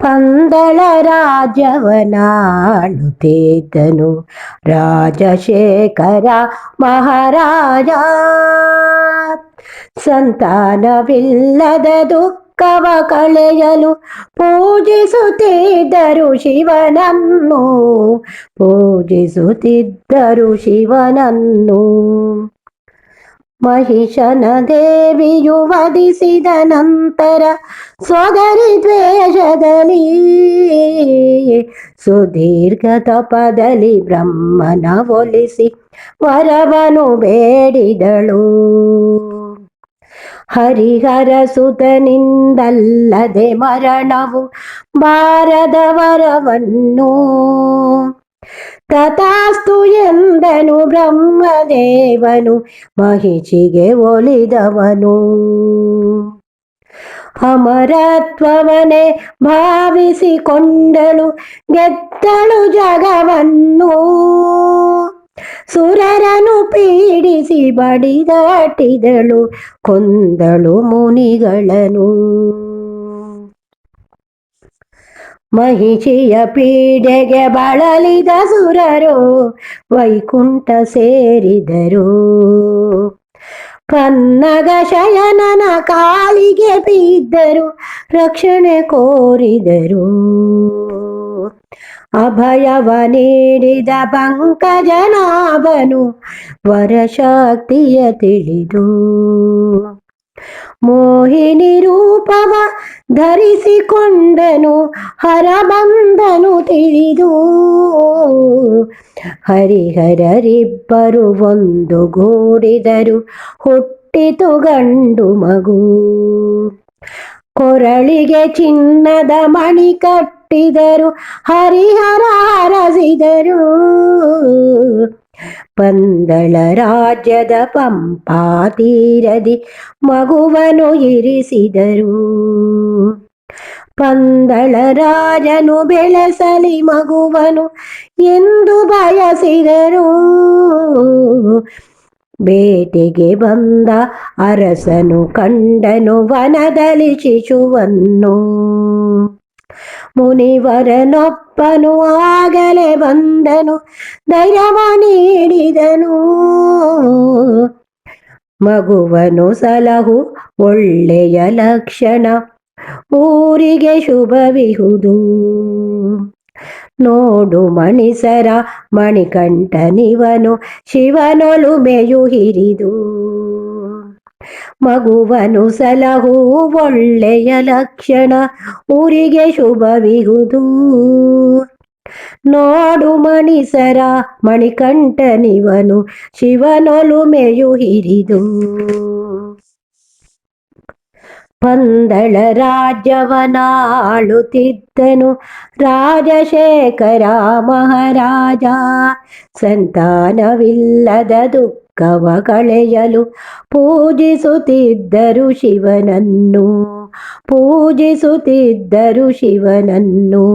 ಪಂದಳ ರಾಜ್ಯವನಾಳುತ್ತಿದ್ದನು ರಾಜಶೇಖರ ಮಹಾರಾಜ. ಸಂತಾನವಿಲ್ಲದ ದುಃಖವ ಕಳೆಯಲು ಪೂಜಿಸುತ್ತಿದ್ದರು ಶಿವನನ್ನು ಪೂಜಿಸುತ್ತಿದ್ದರು ಶಿವನನ್ನು. ಮಹಿಷನ ದೇವಿಯು ವಧಿಸಿದ ನಂತರ ಸೋದರಿ ದ್ವೇಷದಲ್ಲಿ ಸುದೀರ್ಘ ತಪದಲ್ಲಿ ಬ್ರಹ್ಮನ ಒಲಿಸಿ ವರವನು ಬೇಡಿದಳು. ಹರಿಹರ ಸುತನಿಂದಲ್ಲದೆ ಮರಣವು ಬಾರದ ವರವನ್ನು ತಥಾಸ್ತು ಎಂದನು ಬ್ರಹ್ಮದೇವನು ಮಹಿಷಿಗೆ ಒಲಿದವನು. ಅಮರತ್ವವನೇ ಭಾವಿಸಿಕೊಂಡಳು ಗೆದ್ದಳು ಜಗವನ್ನು. ಸುರರನು ಪೀಡಿಸಿ ಬಡಿದಾಟಿದಳು ಕೊಂದಳು ಮುನಿಗಳನ್ನು ಮಹಿಷಿಯ ಪೀಡೆಗೆ ಬಳಲಿದ ಸುರರು ವೈಕುಂಠ ಸೇರಿದರು. ಕನ್ನಗ ಶಯನನ ಕಾಲಿಗೆ ಬಿದ್ದರು, ರಕ್ಷಣೆ ಕೋರಿದರು. ಅಭಯವ ನೀಡಿದ ಪಂಕಜನಾಭನು ವರಶಕ್ತಿಯ ತಿಳಿದು, ಮೋಹಿನಿ ರೂಪವ ಧರಿಸಿಕೊಂಡನು ಹರಬಂದನು ತಿಳಿದು. ಹರಿಹರರಿಬ್ಬರು ಒಂದು ಗೂಡಿದರು ಹುಟ್ಟಿತು ಗಂಡು ಮಗು. ಕೊರಳಿಗೆ ಚಿನ್ನದ ಮಣಿ ಕಟ್ಟಿದರು, ಹರಿಹರ ಹರಸಿದರು. ಪಂದಳ ರಾಜ್ಯದ ಪಂಪಾ ತೀರದಿ ಮಗುವನು ಇರಿಸಿದರು. ಪಂದಳ ರಾಜನು ಬೆಳೆಸಲಿ ಮಗುವನು ಎಂದು ಬಯಸಿದರು. ಬೇಟೆಗೆ ಬಂದ ಅರಸನು ಕಂಡನು ವನದಲ್ಲಿ ಶಿಶುವನ್ನು. ಮುನಿವರನೊಪ್ಪನು ಆಗಲೇ ಬಂದನು, ಧೈರ್ಯವ ನೀಡಿದನು. ಮಗುವನು ಸಲಹು, ಒಳ್ಳೆಯ ಲಕ್ಷಣ ಊರಿಗೆ ಶುಭವಿಹುದು. ನೋಡು ಮಣಿಸರ ಮಣಿಕಂಠನಿವನು ಶಿವನೊಲುಮೆಯು ಹಿರಿದು. ಮಗುವನು ಸಲಹು ಒಳ್ಳೆಯ ಲಕ್ಷಣ, ಊರಿಗೆ ಶುಭವಿಹುದು. ನೋಡು ಮಣಿಸರ ಮಣಿಕಂಠನಿವನು ಶಿವನೊಲುಮೆಯು ಹಿರಿದು. ಪಂದಳ ರಾಜ್ಯವನಾಳುತ್ತಿದ್ದನು ರಾಜಶೇಖರ ಮಹಾರಾಜ ಸಂತಾನವಿಲ್ಲದ ದುಃಖವ ಕಳೆಯಲು ಪೂಜಿಸುತ್ತಿದ್ದರು ಶಿವನನ್ನು. ಪೂಜಿಸುತ್ತಿದ್ದರು ಶಿವನನ್ನು.